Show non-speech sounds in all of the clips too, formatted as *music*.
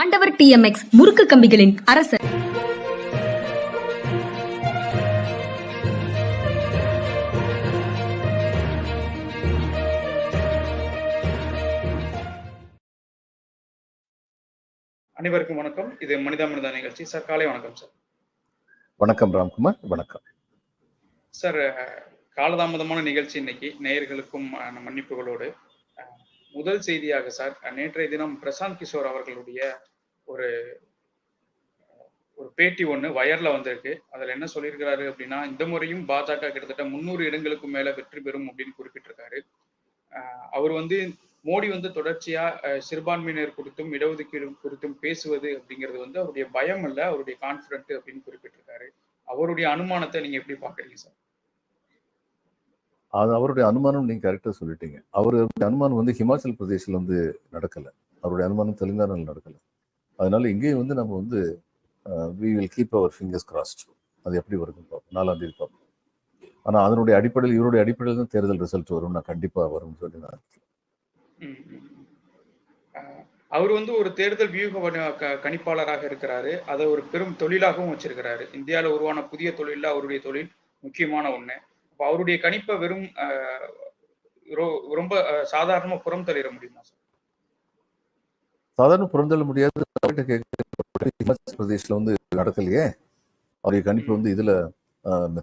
ஆண்டவர் டிஎம்எக்ஸ் முறுக்கு கம்பிகளின் அரசர். அனைவருக்கும் வணக்கம். இது மனிதா மனிதா நிகழ்ச்சி. சார் காலை வணக்கம் சார். வணக்கம் ராம்குமார். வணக்கம். சார் காலதாமதமான நிகழ்ச்சி இன்னைக்கு. நேயர்களுக்கும் மன்னிப்புகளோடு. முதல் செய்தியாக சார் நேற்றைய தினம் பிரசாந்த் கிஷோர் அவர்களுடைய ஒரு ஒரு பேட்டி ஒன்று வயர்ல வந்திருக்கு. அதில் என்ன சொல்லியிருக்கிறாரு அப்படின்னா இந்த முறையும் பாஜக கிட்டத்தட்ட முந்நூறு இடங்களுக்கும் மேல வெற்றி பெறும் அப்படின்னு குறிப்பிட்டிருக்காரு. அஹ், அவர் வந்து மோடி வந்து தொடர்ச்சியா அஹ், சிறுபான்மையினர் குறித்தும் இடஒதுக்கீடு குறித்தும் பேசுவது அப்படிங்கிறது வந்து அவருடைய பயம் அல்ல அவருடைய கான்பிடன்ட் அப்படின்னு குறிப்பிட்டிருக்காரு. அவருடைய அனுமானத்தை நீங்க எப்படி பாக்குறீங்க சார்? அது அவருடைய அனுமானம் நீங்க கரெக்டா சொல்லிட்டீங்க. அவருடைய அனுமானம் வந்து ஹிமாச்சல் பிரதேசில் வந்து நடக்கல. அவருடைய அனுமானம் தெலுங்கானாவில் நடக்கல. அதனால இங்கேயும் வந்து நம்ம வந்து we will keep our fingers crossed அது எப்படி வருதுன்னு பார்ப்போம். நாலாம் தேதி பார்ப்போம். ஆனா அதனுடைய அடிப்படையில் இவருடைய அடிப்படையில் தான் தேர்தல் ரிசல்ட் வரும். நான் கண்டிப்பா வரும்னு சொல்லி நான் அவர் வந்து ஒரு தேர்தல் வியூக கணிப்பாளராக இருக்கிறாரு. அதை ஒரு பெரும் தொழிலாகவும் வச்சிருக்கிறாரு. இந்தியாவில் உருவான புதிய தொழில்ல அவருடைய தொழில் முக்கியமான ஒண்ணு. அப்போ அவருடைய கணிப்பை வெறும் ரொம்ப சாதாரணமா புறம் தள்ளிட முடியுமா சார்? சாதாரண புறந்தள்ள முடியாது. ஹிமாச்சல் *laughs* பிரதேஷ்ல வந்து நடக்கலையே. அவருடைய கணிப்பு வந்து இதுல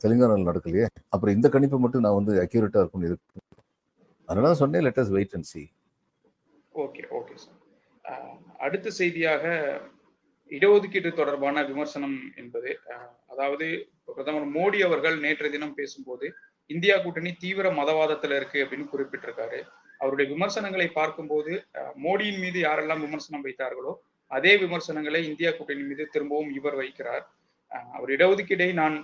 தெலுங்கானாவில் நடக்கலையே. அப்புறம் இந்த கணிப்பு மட்டும் நான் வந்து அக்யூரேட்டா இருக்கும்னு இருக்கு அதனால தான் சொன்னேன் let's wait and see okay okay sir. அடுத்த செய்தியாக இடஒதுக்கீடு தொடர்பான விமர்சனம் என்பது அதாவது பிரதமர் மோடி அவர்கள் நேற்று தினம் பேசும்போது இந்தியா கூட்டணி தீவிர மதவாதத்துல இருக்கு அப்படின்னு குறிப்பிட்டிருக்காரு. அவருடைய விமர்சனங்களை பார்க்கும்போது மோடியின் மீது யாரெல்லாம் விமர்சனம் வைத்தார்களோ அதே விமர்சனங்களை இந்தியா கூட்டணி மீது திரும்பவும் இவர் வைக்கிறார். அவர் இடஒதுக்கீடை நான்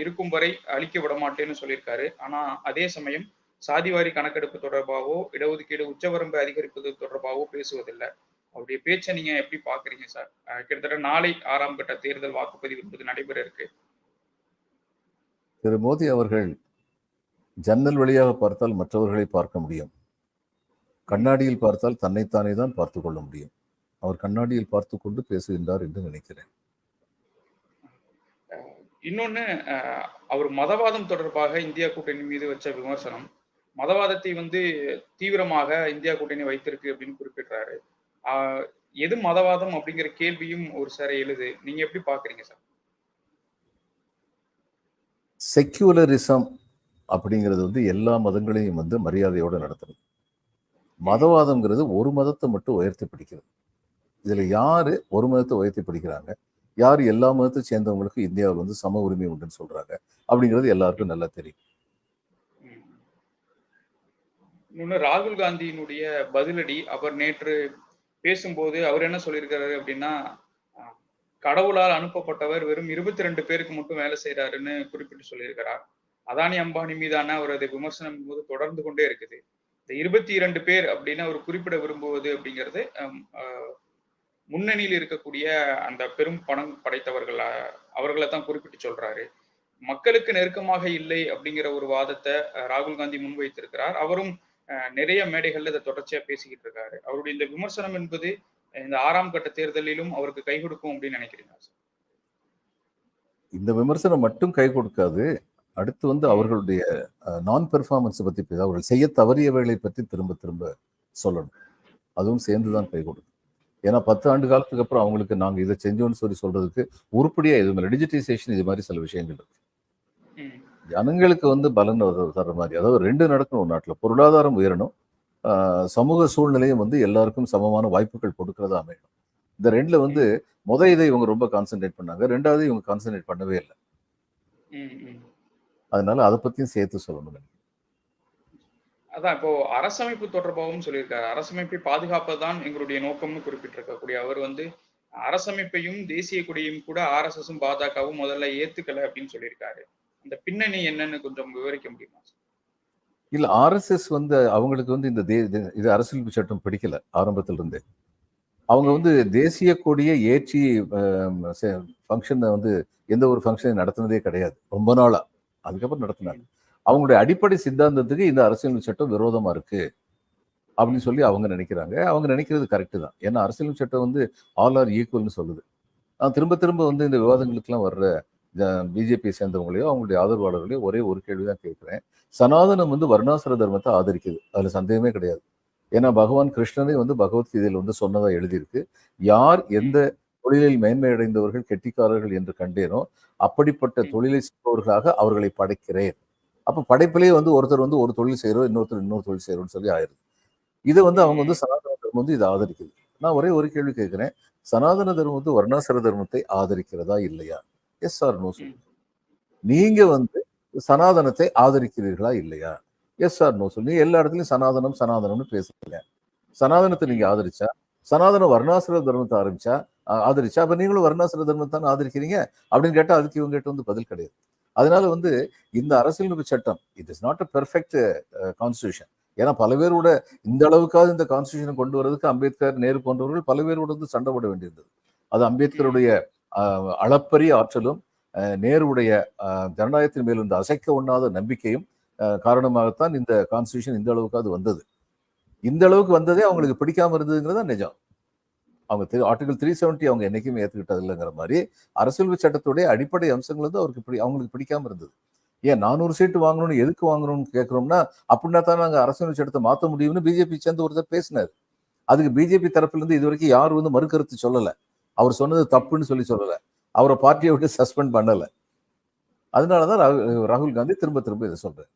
இருக்கும் வரை அழிக்க விட மாட்டேன்னு சொல்லியிருக்காரு. ஆனா அதே சமயம் சாதிவாரி கணக்கெடுப்பு தொடர்பாகவோ இடஒதுக்கீடு உச்சவரம்பு அதிகரிப்பது தொடர்பாகவோ பேசுவதில்லை. அவருடைய பேச்சை நீங்க எப்படி பாக்குறீங்க சார்? கிட்டத்தட்ட நாளை ஆறாம் கட்ட தேர்தல் வாக்குப்பதிவு என்பது நடைபெற இருக்கு. திரு மோடி அவர்கள் ஜன்னல் வழியாக பார்த்தால் மற்றவர்களை பார்க்க முடியும். கண்ணாடியில் பார்த்தால் தன்னைத்தானே தான் பார்த்து கொள்ள முடியும். அவர் கண்ணாடியில் பார்த்து கொண்டு பேசுகின்றார் என்று நினைக்கிறேன். இன்னொன்னு அவர் மதவாதம் தொடர்பாக இந்தியா கூட்டணி மீது வச்ச விமர்சனம் மதவாதத்தை வந்து தீவிரமாக இந்தியா கூட்டணி வைத்திருக்கு அப்படின்னு குறிப்பிடுறாரு. ஆஹ், எது மதவாதம் அப்படிங்கிற கேள்வியும் ஒரு சார் எழுது. நீங்க எப்படி பாக்குறீங்க சார்? செக்யூலரிசம் அப்படிங்கிறது வந்து எல்லா மதங்களையும் வந்து மரியாதையோட நடத்துறது. மதவாதம்ங்கிறது ஒரு மதத்தை மட்டும் உயர்த்தி பிடிக்கிறது. இதுல யாரு ஒரு மதத்தை உயர்த்தி பிடிக்கிறாங்க? யார் எல்லா மதத்தை சேர்ந்தவங்களுக்கு இந்தியாவில் வந்து சம உரிமை உண்டுன்னு சொல்றாங்க? அப்படிங்கிறது எல்லாருக்கும் நல்லா தெரியும். இன்னொன்னு ராகுல் காந்தியினுடைய பதிலடி அவர் நேற்று பேசும்போது அவர் என்ன சொல்லியிருக்காரு அப்படின்னா கடவுளால் அனுப்பப்பட்டவர் வெறும் இருபத்தி ரெண்டு பேருக்கு மட்டும் வேலை செய்யறாருன்னு குறிப்பிட்டு சொல்லியிருக்கிறார். அதானி அம்பானி மீதான அவரது விமர்சனம் போது தொடர்ந்து கொண்டே இருக்குது. இந்த இருபத்தி இரண்டு பேர் அப்படின்னு அவர் குறிப்பிட விரும்புவது அப்படிங்கிறது முன்னணியில் இருக்கக்கூடிய அந்த பெரும் பணம் படைத்தவர்கள் அவர்களை தான் குறிப்பிட்டு சொல்றாரு. மக்களுக்கு நெருக்கமாக இல்லை அப்படிங்கிற ஒரு வாதத்தை ராகுல் காந்தி முன்வைத்திருக்கிறார். அவரும் அஹ், நிறைய மேடைகள்ல இதை தொடர்ச்சியா பேசிக்கிட்டு இருக்காரு. அவருடைய இந்த விமர்சனம் என்பது இந்த ஆறாம் கட்ட தேர்தலிலும் அவருக்கு கை கொடுக்கும் அப்படின்னு நினைக்கிறீங்க இந்த விமர்சனம் மட்டும் கை கொடுக்காது. அடுத்து வந்து அவர்களுடைய நான் பெர்ஃபார்மன்ஸ் பத்தி பேச அவர்கள் செய்ய தவறியவைகளை பற்றி திரும்ப திரும்ப சொல்லணும். அதுவும் சேர்ந்து தான் கை கொடுக்கும். ஏன்னா பத்து ஆண்டு காலத்துக்கு அப்புறம் அவங்களுக்கு நாங்க இதை செஞ்சோம்னு சொல்லி சொல்றதுக்கு உருப்படியா எதுவும் டிஜிட்டைசேஷன் இது மாதிரி சில விஷயங்கள் இருக்கு. ஜனங்களுக்கு வந்து பலன் தர்ற மாதிரி அதாவது ரெண்டு நடக்கணும் நாட்டில். பொருளாதாரம் உயரணும். சமூக சூழ்நிலையும் வந்து எல்லாருக்கும் சமமான வாய்ப்புகள் கொடுக்கறதா அமையணும். இந்த ரெண்டுல வந்து முத இதை இவங்க ரொம்ப கான்சென்ட்ரேட் பண்ணாங்க. ரெண்டாவது இவங்க கான்சென்ட்ரேட் பண்ணவே இல்லை. அதனால அதை பத்தியும் சேர்த்து சொல்லணும். அதான் இப்போ அரசமைப்பு தொடர்பாகவும் சொல்லியிருக்காரு. அரசமைப்பை பாதுகாப்பதுதான் எங்களுடைய நோக்கம்னு குறிப்பிட்டிருக்கக்கூடிய அவர் வந்து அரசமைப்பையும் தேசிய கொடியும் கூட ஆர்எஸ்எஸும் பாஜகவும் முதல்ல ஏத்துக்கல அப்படின்னு சொல்லியிருக்காரு. அந்த பின்னணி என்னன்னு கொஞ்சம் விவரிக்க முடியுமா? இல்ல ஆர்எஸ்எஸ் வந்து அவங்களுக்கு வந்து இந்த தே- இது அரசியல் சட்டம் பிடிக்கல ஆரம்பத்துல இருந்தே அவங்க வந்து தேசிய கொடியை ஏற்றி ஃபங்க்ஷனை வந்து எந்த ஒரு ஃபங்க்ஷனை நடத்தினதே கிடையாது. ரொம்ப நாளா. அதுக்கப்புறம் நடத்தினாங்க. அவங்களுடைய அடிப்படை சித்தாந்தத்துக்கு இந்த அரசியல் சட்டம் விரோதமாக இருக்குது அப்படின்னு சொல்லி அவங்க நினைக்கிறாங்க. அவங்க நினைக்கிறது கரெக்டு தான். ஏன்னா அரசியல் சட்டம் வந்து ஆல் ஆர் ஈக்குவல்னு சொல்லுது. நான் திரும்ப திரும்ப வந்து இந்த விவாதங்களுக்கெல்லாம் வர்ற பிஜேபி சேர்ந்தவங்களையோ அவங்களுடைய ஆதரவாளர்களையோ ஒரே ஒரு கேள்வி தான் கேட்குறேன். சனாதனம் வந்து வர்ணாசிர தர்மத்தை ஆதரிக்குது. அதில் சந்தேகமே கிடையாது. ஏன்னா பகவான் கிருஷ்ணனே வந்து பகவத்கீதையில் வந்து சொன்னதாக எழுதியிருக்கு. யார் எந்த தொழிலில் மேன்மை அடைந்தவர்கள் கெட்டிக்காரர்கள் என்று கண்டேனோ அப்படிப்பட்ட தொழிலை செய்பவர்களாக அவர்களை படைக்கிறேன். அப்ப படைப்பிலேயே வந்து ஒருத்தர் வந்து ஒரு தொழில் செய்கிறோம் இன்னொருத்தர் இன்னொரு தொழில் செய்கிறோம்னு சொல்லி ஆயிருது இதை வந்து அவங்க வந்து சனாதன தர்மம் வந்து இதை ஆதரிக்குது. நான் ஒரே ஒரு கேள்வி கேட்கிறேன். சனாதன தர்மம் வந்து வர்ணாசிர தர்மத்தை ஆதரிக்கிறதா இல்லையா? எஸ் ஆர் நோ ம். நீங்க வந்து சனாதனத்தை ஆதரிக்கிறீர்களா இல்லையா? எஸ் ஆர் நோ சொல்லி எல்லா இடத்துலயும் சனாதனம் சனாதனம்னு பேசுறீங்க. சனாதனத்தை நீங்க ஆதரிச்சா? சனாதன வர்ணாசிர தர்மத்தை ஆரம்பிச்சா ஆதரிச்சா அப்போ நீங்களும் வர்ணாசிர தர்மத்தான் ஆதரிக்கிறீங்க அப்படின்னு கேட்டால் அதுக்கு இவங்ககிட்ட வந்து பதில் கிடையாது. அதனால வந்து இந்த அரசியலமைப்பு சட்டம் it is not a perfect constitution ஏன்னா பல பேரோட இந்த அளவுக்காவது இந்த கான்ஸ்டியூஷனை கொண்டு வரதுக்கு அம்பேத்கர் நேரு போன்றவர்கள் பல பேரோட வந்து சண்டை போட வேண்டியிருந்தது. அது அம்பேத்கருடைய அளப்பரிய ஆற்றலும் நேருடைய ஜனநாயகத்தின் மேல் இந்த அசைக்க ஒண்ணாத நம்பிக்கையும் காரணமாகத்தான் இந்த கான்ஸ்டியூஷன் இந்த அளவுக்காவது வந்தது. இந்த அளவுக்கு வந்ததே அவங்களுக்கு பிடிக்காம இருந்ததுங்கிறது நிஜம். அவங்க ஆர்டிகல் த்ரீ செவன்ட்டி அவங்க என்னைக்குமே ஏத்துக்கிட்டது இல்லைங்கிற மாதிரி அரசியல் சட்டத்துடைய அடிப்படை அம்சங்கள் வந்து அவருக்கு பிடி அவங்களுக்கு பிடிக்காம இருந்தது. ஏன் நானூறு சீட்டு வாங்கணும்னு எதுக்கு வாங்கணும்னு கேட்குறோம்னா அப்படின்னா தான் நாங்கள் அரசியல் சட்டத்தை மாற்ற முடியும்னு பிஜேபி சேர்ந்து ஒருத்தர் பேசினார். அதுக்கு பிஜேபி தரப்புல இருந்து இது வரைக்கும் யாரும் வந்து மறுக்கருத்து சொல்லல. அவர் சொன்னது தப்புன்னு சொல்லி சொல்லல. அவரை பார்ட்டியை விட்டு சஸ்பெண்ட் பண்ணல. அதனாலதான் ராகுல் ராகுல் காந்தி திரும்ப திரும்ப இதை சொல்கிறேன்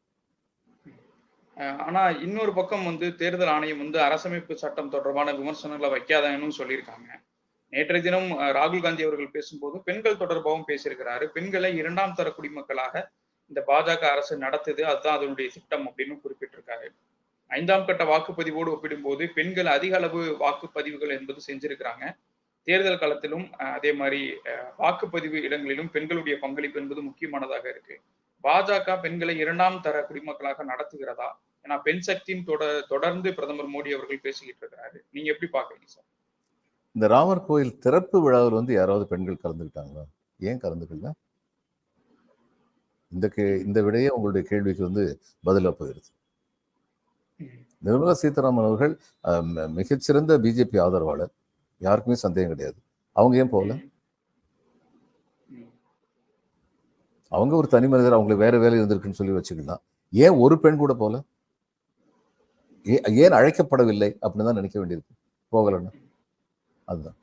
ஆனா இன்னொரு பக்கம் வந்து தேர்தல் ஆணையம் வந்து அரசமைப்பு சட்டம் தொடர்பான விமர்சனங்களை வைக்காதன்னு சொல்லியிருக்காங்க. நேற்றைய தினம் ராகுல் காந்தி அவர்கள் பேசும்போது பெண்கள் தொடர்பாகவும் பேசியிருக்கிறாரு. பெண்களை இரண்டாம் தர குடிமக்களாக இந்த பாஜக அரசு நடத்துது அதுதான் அதனுடைய திட்டம் அப்படின்னு குறிப்பிட்டிருக்காரு. ஐந்தாம் கட்ட வாக்குப்பதிவோடு ஒப்பிடும்போது பெண்கள் அதிக அளவு வாக்குப்பதிவுகள் என்பது செஞ்சிருக்கிறாங்க. தேர்தல் காலத்திலும் அதே மாதிரி வாக்குப்பதிவு இடங்களிலும் பெண்களுடைய பங்களிப்பு என்பது முக்கியமானதாக இருக்கு. பாஜக பெண்களை இரண்டாம் தர குடிமக்களாக நடத்துகிறதா? ஏன்னா பெண் சக்தியின் தொட தொடர்ந்து பிரதமர் மோடி அவர்கள் பேசிக்கிட்டு இருக்கிறாரு நீங்க எப்படி பாக்குறீங்க சார்? இந்த ராமர் கோயில் திறப்பு விழாவில் வந்து யாராவது பெண்கள் கலந்துக்கிட்டாங்களா? ஏன் கலந்துக்கல? இந்த கே இந்த விடையே உங்களுடைய கேள்விக்கு வந்து பதிலாக போயிருது. நிர்மலா சீதாராமன் அவர்கள் மிகச்சிறந்த பிஜேபி ஆதரவாளர். யாருக்குமே சந்தேகம் கிடையாது. அவங்க ஏன் போகல? அவங்க ஒரு தனி மனிதர் அவங்களுக்கு வேற வேலை இருந்திருக்குன்னு சொல்லி வச்சுக்கலாம். ஏன் ஒரு பெண் கூட போகல? ஏன் அழைக்கப்படவில்லை அப்படின்னு தான் நினைக்க வேண்டியிருக்கு. போகலன்னு அதுதான்.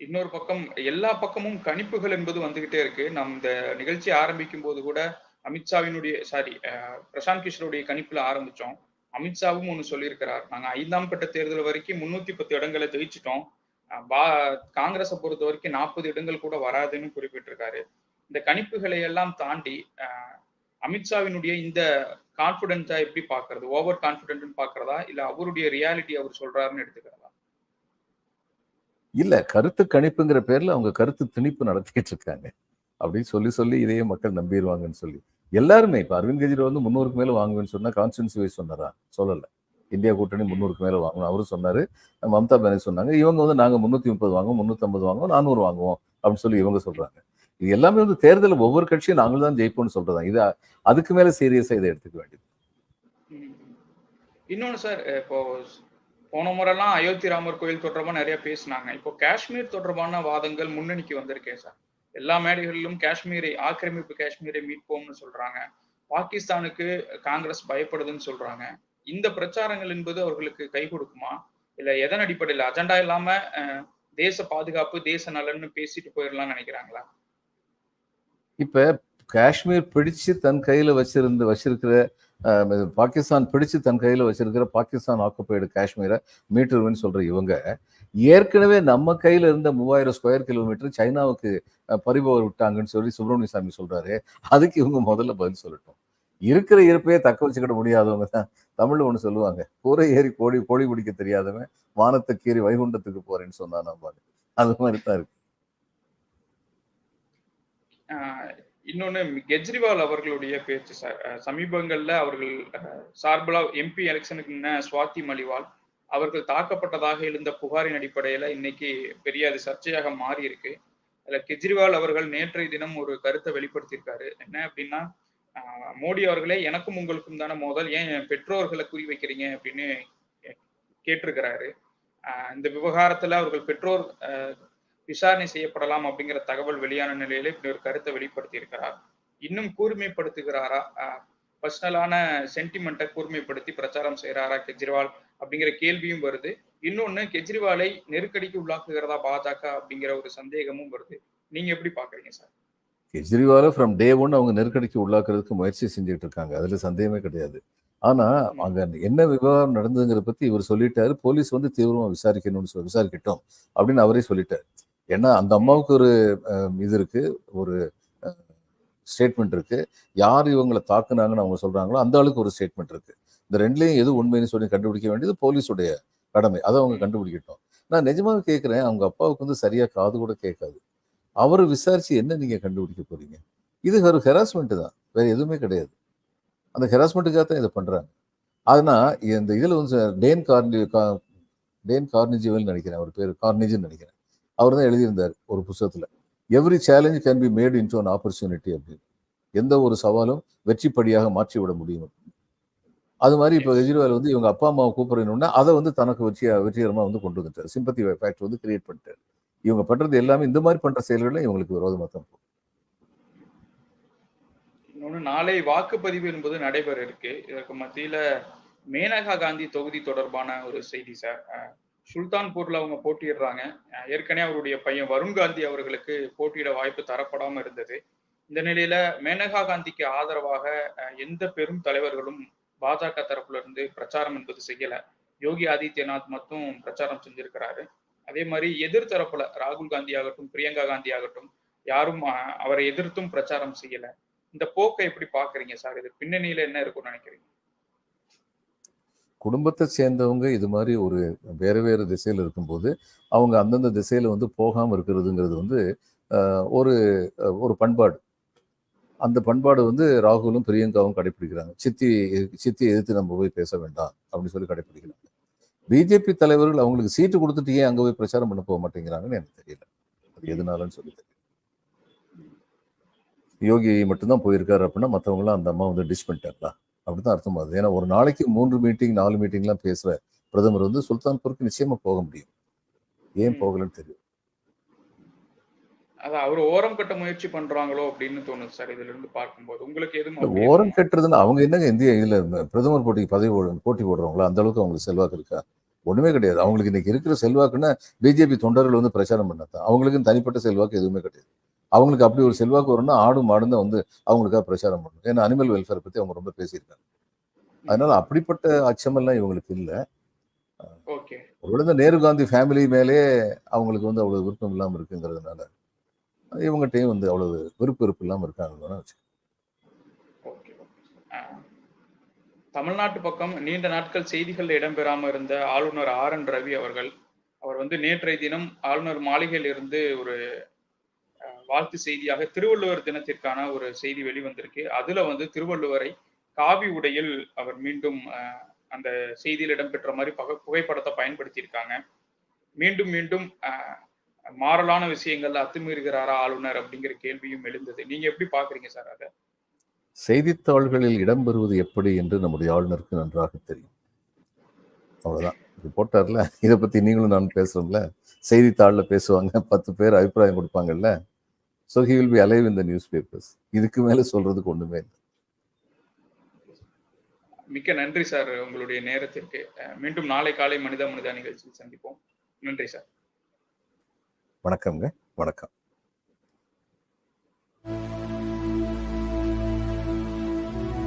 இன்னொரு பக்கம் எல்லா பக்கமும் கணிப்புகள் என்பது வந்துகிட்டே இருக்கு. நம் இந்த நிகழ்ச்சி ஆரம்பிக்கும் போது கூட அமித்ஷாவினுடைய சாரி பிரசாந்த் கிஷோருடைய கணிப்புல ஆரம்பிச்சோம். அமித்ஷாவும் ஒண்ணு சொல்லியிருக்கிறார். நாங்க ஐந்தாம் கட்ட தேர்தல் வரைக்கும் முன்னூத்தி பத்து இடங்களை ஜெயிச்சிட்டோம். பா காங்கிரஸை பொறுத்த வரைக்கும் நாற்பது இடங்கள் கூட வராதுன்னு குறிப்பிட்டிருக்காரு. இந்த கணிப்புகளை எல்லாம் தாண்டி அஹ், அமித்ஷாவினுடைய இந்த கான்பிடென்ஸா எப்படி பாக்குறது ஓவர் கான்பிடன்ட்னு பாக்குறதா இல்ல அவருடைய ரியாலிட்டி அவர் சொல்றாருன்னு எடுத்துக்கிறதா? இல்ல கருத்து கணிப்புங்கிற பேர்ல அவங்க கருத்து திணிப்பு நடத்திக்கிட்டு இருக்காங்க. அப்படின்னு சொல்லி சொல்லி இதையே மக்கள் நம்பிடுவாங்கன்னு சொல்லி. எல்லாருமே இப்ப அரவிந்த் கெஜ்ரிவால் வந்து முன்னூறுக்கு மேல வாங்குவேன்னு சொன்னா கான்ஸ்டன்சி வைஸ் சொன்னாரா? சொல்லல. இந்தியா கூட்டணி முன்னூறுக்கு மேல வாங்கணும். அவரும் சொன்னாரு. மம்தா பானர்ஜி சொன்னாங்க. இவங்க வந்து நாங்க முன்னூத்தி முப்பது வாங்குவோம் முன்னூத்தி ஐம்பது வாங்குவோம் நானூறு வாங்குவோம் அப்படின்னு சொல்லி இவங்க சொல்றாங்க. இது எல்லாமே வந்து தேர்தல் ஒவ்வொரு கட்சியும் நாங்கள் தான் ஜெயிப்போம்னு சொல்றதா இது அதுக்கு மேல சீரியஸா இதை எடுத்துக்க வேண்டியது. இன்னொன்னு சார் இப்போ போன முறைலாம் அயோத்தி ராமர் கோயில் தொடர்பா நிறைய பேசினாங்க. இப்போ காஷ்மீர் தொடர்பான வாதங்கள் முன்னணிக்கு வந்திருக்கே சார் எல்லா மேடைகளிலும் காஷ்மீரை ஆக்கிரமிப்பு காஷ்மீரை மீட்போம்னு சொல்றாங்க. பாகிஸ்தானுக்கு காங்கிரஸ் பயப்படுதுன்னு சொல்றாங்க. இந்த பிரச்சாரங்கள் என்பது அவர்களுக்கு கை கொடுக்குமா? இல்ல எதன் அடிப்படையில்? அஜெண்டா இல்லாம தேச பாதுகாப்பு தேச நலன்னு பேசிட்டு போயிடலாம்னு நினைக்கிறாங்களா? இப்ப காஷ்மீர் பிடிச்சு தன் கையில வச்சிருந்து வச்சிருக்கிற பாகிஸ்தான் பிடிச்சு தன் கையில வச்சிருக்கிற பாகிஸ்தான் ஆக்குப்பைடு காஷ்மீரை மீட்டர்னு சொல்ற இவங்க ஏற்கனவே நம்ம கையில இருந்த மூவாயிரம் ஸ்கொயர் கிலோமீட்டர் சைனாவுக்கு பறிபவர் விட்டாங்கன்னு சொல்லி சுப்பிரமணிய சாமி சொல்றாரு. அதுக்கு இவங்க முதல்ல பதில் சொல்லட்டும். இருக்கிற இருப்பையே தக்க வச்சுக்கிட முடியாதவங்க தான் தமிழ்ல ஒன்று சொல்லுவாங்க. கூரை ஏறி கோழி கோழி பிடிக்க தெரியாதவன் வானத்தை கீறி வைகுண்டத்துக்கு போறேன்னு சொன்னான் பாரு அது. மாதிரி தான் இருக்கு. இன்னொன்னு கெஜ்ரிவால் அவர்களுடைய பேச்சு சமீபங்கள்ல அவர்கள் அஹ், சார்பிலா எம்பி எலெக்ஷனுக்கு முன்ன சுவாதி மலிவால் அவர்கள் தாக்கப்பட்டதாக எழுந்த புகாரின் அடிப்படையில இன்னைக்கு பெரிய அது சர்ச்சையாக மாறி இருக்கு அதுல கெஜ்ரிவால் அவர்கள் நேற்றைய தினம் ஒரு கருத்தை வெளிப்படுத்தியிருக்காரு. என்ன அப்படின்னா மோடி அவர்களே எனக்கும் உங்களுக்கும் தானே மோதல். ஏன் என் பெற்றோர்களை குறி வைக்கிறீங்க? அப்படின்னு கேட்டிருக்கிறாரு. இந்த விவகாரத்துல அவர்கள் பெற்றோர் விசாரணை செய்யப்படலாம் அப்படிங்கிற தகவல் வெளியான நிலையில இப்படி ஒரு கருத்தை வெளிப்படுத்தி இருக்கிறார் இன்னும் கூர்மைப்படுத்துகிறாரா? பர்சனலான சென்டிமெண்ட்டை கூர்மைப்படுத்தி பிரச்சாரம் செய்யறாரா கெஜ்ரிவால் அப்படிங்கிற கேள்வியும் வருது. இன்னொன்னு கெஜ்ரிவாலை நெருக்கடிக்கு உள்ளாக்குகிறதா பாஜக அப்படிங்கிற ஒரு சந்தேகமும் வருது. நீங்க எப்படி பாக்குறீங்க சார்? கெஜ்ரிவாலை ஃப்ரம் டே ஒன் அவங்க நெருக்கடிக்கு உள்ளாக்குறதுக்கு முயற்சி செஞ்சுட்டு இருக்காங்க. அதுல சந்தேகமே கிடையாது. ஆனா அங்க என்ன விவகாரம் நடந்ததுங்கிறத பத்தி இவர் சொல்லிட்டாரு. போலீஸ் வந்து தீவிரமா விசாரிக்கணும்னு சொல்லி விசாரிக்கட்டும் அப்படின்னு அவரே சொல்லிட்டாரு. ஏன்னா அந்த அம்மாவுக்கு ஒரு இது இருக்கு ஒரு ஸ்டேட்மெண்ட் இருக்கு. யார் இவங்களை தாக்குனாங்கன்னு அவங்க சொல்றாங்களோ அந்த ஆளுக்கு ஒரு ஸ்டேட்மெண்ட் இருக்கு. இந்த ரெண்டுலையும் எது உண்மைன்னு சொல்லி கண்டுபிடிக்க வேண்டியது போலீஸுடைய கடமை. அதை அவங்க கண்டுபிடிக்கட்டும். நான் நிஜமாக கேட்குறேன் அவங்க அப்பாவுக்கு வந்து சரியாக காது கூட கேட்காது. அவர் விசாரித்து என்ன நீங்கள் கண்டுபிடிக்க போகிறீங்க இது ஒரு ஹெராஸ்மெண்ட்டு தான். வேற எதுவுமே கிடையாது. அந்த ஹெராஸ்மெண்ட்டுக்காக தான் இதை பண்ணுறாங்க ஆனால் இந்த இதில் வந்து டேன் கார்னி கா- டேன் கார்னிஜிவல் நினைக்கிறேன் அவர் பேர் கார்னிஜின்னு நினைக்கிறேன். அவர் தான் எழுதியிருந்தார் ஒரு புத்தகத்தில் every challenge can be made into an opportunity அப்படின்னு. எந்த ஒரு சவாலும் வெற்றிப்படியாக மாற்றி விட முடியும். அது மாதிரி இப்போ கெஜ்ரிவால் வந்து இவங்க அப்பா அம்மாவை கூப்பிடணும்னா அதை வந்து தனக்கு வெற்றியா வெற்றிகரமாக வந்து கொண்டு வந்துட்டார். சிம்பத்தி ஃபேக்ட் வந்து கிரியேட் பண்ணிட்டார். இவங்க பண்றது எல்லாமே இந்த மாதிரி பண்ணுற செயல்களில் இவங்களுக்கு விரோதமாக தான் போகும். இன்னொன்னு நாளை வாக்குப்பதிவு என்பது நடைபெற இருக்கு. இதற்கு மத்தியில மேனகா காந்தி தொகுதி தொடர்பான ஒரு செய்தி சார். சுல்தான்பூர்ல அவங்க போட்டியிடுறாங்க. ஏற்கனவே அவருடைய பையன் வருண் காந்தி அவர்களுக்கு போட்டியிட வாய்ப்பு தரப்படாமல் இருந்தது. இந்த நிலையில மேனகா காந்திக்கு ஆதரவாக எந்த பெரும் தலைவர்களும் பாஜக தரப்புல இருந்து பிரச்சாரம் என்பது செய்யல. யோகி ஆதித்யநாத் மட்டும் பிரச்சாரம் செஞ்சிருக்கிறாரு. அதே மாதிரி எதிர் தரப்புல ராகுல் காந்தி ஆகட்டும் பிரியங்கா காந்தி ஆகட்டும் யாரும் அவரை எதிர்த்தும் பிரச்சாரம் செய்யல. இந்த போக்கை எப்படி பாக்குறீங்க சார்? இது பின்னணியில என்ன இருக்கும்னு நினைக்கிறீங்க? குடும்பத்தை சேர்ந்தவங்க இது மாதிரி ஒரு வேறு வேறு திசையில் இருக்கும்போது அவங்க அந்தந்த திசையில் வந்து போகாமல் இருக்கிறதுங்கிறது வந்து ஒரு ஒரு பண்பாடு. அந்த பண்பாடு வந்து ராகுலும் பிரியங்காவும் கடைபிடிக்கிறாங்க சித்தி சித்தி எதிர்த்து நம்ம போய் பேச வேண்டாம் அப்படின்னு சொல்லி கடைபிடிக்கிறாங்க பிஜேபி தலைவர்கள் அவங்களுக்கு சீட்டு கொடுத்துட்டு ஏன் போய் பிரச்சாரம் பண்ண போக மாட்டேங்கிறாங்கன்னு எனக்கு தெரியல. அது எதனாலன்னு சொல்லி தெரியல. யோகி மட்டும்தான் போயிருக்காரு அப்படின்னா மற்றவங்களாம் அந்த அம்மா வந்து டிஷ் பண்ணிட்டாங்களா? அப்படிதான் அர்த்தம் ஆகுது ஏன்னா ஒரு நாளைக்கு மூன்று மீட்டிங் நாலு மீட்டிங்லாம் பேசுற பிரதமர் வந்து சுல்தான்பூருக்கு நிச்சயமா போக முடியும். ஏன் போகலன்னு தெரியும் அது அவர் ஓரம் கட்ட முயற்சி பண்றாங்களோ அப்படின்னு தோணுது சார் இதுல இருந்து பார்க்கும்போது. உங்களுக்கு எதுவும் ஓரம்? கட்டுறதுன்னு அவங்க என்னங்க இந்திய இதுல பிரதமர் போட்டிக்கு பதவி போடு- போட்டி போடுறவங்களா? அந்த அளவுக்கு அவங்களுக்கு செல்வாக்கு இருக்கா? ஒண்ணுமே கிடையாது. அவங்களுக்கு இன்னைக்கு இருக்கிற செல்வாக்குன்னா பிஜேபி தொண்டர்கள் வந்து பிரச்சாரம் பண்ணத்தான். அவங்களுக்கு தனிப்பட்ட செல்வாக்கு எதுவுமே கிடையாது. அவங்களுக்கு அப்படி ஒரு செல்வாக்கு வரும்னா ஆடும் மாடும் தான் வந்து அவங்களுக்காக பிரச்சாரம் பண்ணணும். ஏன்னா அனிமல் வெல்ஃபேர் பத்தி அவங்க ரொம்ப பேசியிருக்காங்க. அதனால அப்படிப்பட்ட அச்சமெல்லாம் இவங்களுக்கு இல்லை. ஓகே. ஒருவேளை இந்த நேரு காந்தி ஃபேமிலி மேலே அவங்களுக்கு வந்து அவ்வளவு விருப்பம் இல்லாமல் இருக்குங்கிறதுனால இவங்ககிட்டயும் வந்து அவ்வளவு விருப்ப வெறுப்பு இல்லாமல் இருக்காங்க ஓகே ஆஹ் தமிழ்நாட்டு பக்கம் நீண்ட நாட்கள் செய்திகள் இடம்பெறாம இருந்த ஆளுநர் ஆர் என் ரவி அவர்கள் அவர் வந்து நேற்றைய தினம் ஆளுநர் மாளிகையில் இருந்து ஒரு வாழ்த்து செய்தியாக திருவள்ளுவர் தினத்திற்கான ஒரு செய்தி வெளிவந்திருக்கு. அதுல வந்து திருவள்ளுவரை காவி உடையில் அவர் மீண்டும் அந்த செய்தியில் இடம்பெற்ற மாதிரி பக புகைப்படத்தை பயன்படுத்தியிருக்காங்க. மீண்டும் மீண்டும் மாறலான விஷயங்கள்ல அத்துமீறுகிறாரா ஆளுநர் அப்படிங்கிற கேள்வியும் எழுந்தது. நீங்க எப்படி பாக்குறீங்க சார் அதை? செய்தித்தாள்களில் இடம்பெறுவது எப்படி என்று நம்முடைய ஆளுநருக்கு நன்றாக தெரியும். அவ்வளவுதான். இது போட்டார்ல? இதை பத்தி நீங்களும் நான் பேசுறோம்ல? செய்தித்தாளில் பேசுவாங்க. பத்து பேர் அபிப்பிராயம் கொடுப்பாங்கல்ல? So he will be alive இந்த நியூஸ் பேப்பர்ஸ் இதுக்கு மேல சொல்றதுக்கு ஒண்ணுமே இல்லை. மிக்க நன்றி சார் உங்களுடைய நேரத்திற்கு. மீண்டும் நாளை காலை மனிதா மனிதா நிகழ்ச்சியில் சந்திப்போம். நன்றி சார். வணக்கம்ங்க. வணக்கம்.